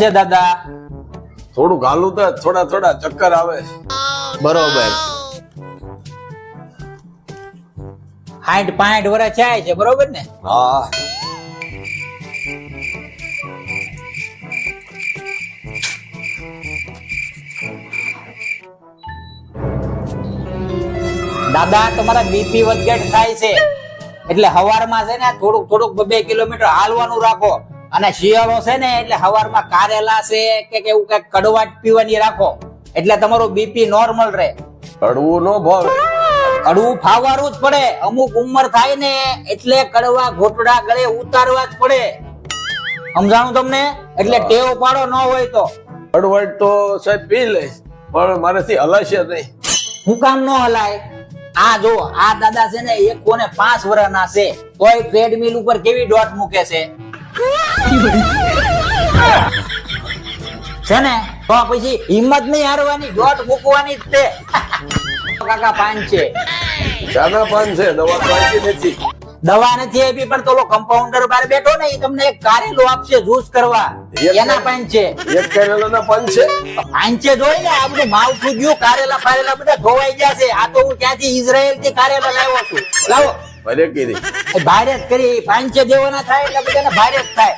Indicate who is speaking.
Speaker 1: છે દાદા?
Speaker 2: થોડું ગાલું તો થોડા થોડા ચક્કર આવે.
Speaker 1: બરોબર. હાઈટ પાઈટ વર્ષ થાય છે બરોબર ને?
Speaker 2: હા.
Speaker 1: દાદા તમારા બીપી વધઘટ થાય છે. એટલે હવારમાં છે ને થોડુંક થોડુંક બે કિલોમીટર હાલવાનું રાખો. અને શિયાળો છે ને એટલે સવારમાં કારેલા છે કે એવું કંઈક કડવાટ પીવાની રાખો. એટલે તમારું બીપી નોર્મલ રહે.
Speaker 2: કડવું નો ભાવ
Speaker 1: કડવું ફાવવાનું જ પડે. અમુક ઉંમર થાય ને એટલે કડવા ઘોટડા ગળે ઉતારવા જ પડે. સમજાણું તમને? એટલે ટેવ પાડો ન હોય તો.
Speaker 2: કડવાટ તો સાહેબ પી લઈશ પણ મારાથી હલાશે નહીં.
Speaker 1: હું કામ ન હલાય? આ જો આ દાદા છે ને એક કોને પાંચ વર્ષના છે. તોય ટ્રેડમિલ ઉપર કેવી દોટ મૂકે છે? છે ને? તો પછી હિંમત નહીં હારવાની દોટ મૂકવાની જ તે. કાકા પાન છે.
Speaker 2: દાદા પાન છે દવા તો આપી નથી.
Speaker 1: દવા નથી આપી પણ તો કમ્પાઉન્ડર બાર બેઠો ને એ તમને એક કારેલો આપશે જ્યુસ કરવા. એના પાંચ છે.
Speaker 2: એક કેરેલાના પાન છે?
Speaker 1: પાંચે જોઈ ને આ બધું માવ ગયું કારેલા ફારેલા બધા ધોવાઈ ગયા છે. આ તો હું ક્યાંથી ઇઝરાયલથી કારેલા લાવ્યો છું. લાવો.
Speaker 2: ભલે કીધી
Speaker 1: ભારે કરી કરી. પાંચે દેવાના થાય એટલે બધાને ભારે જ થાય.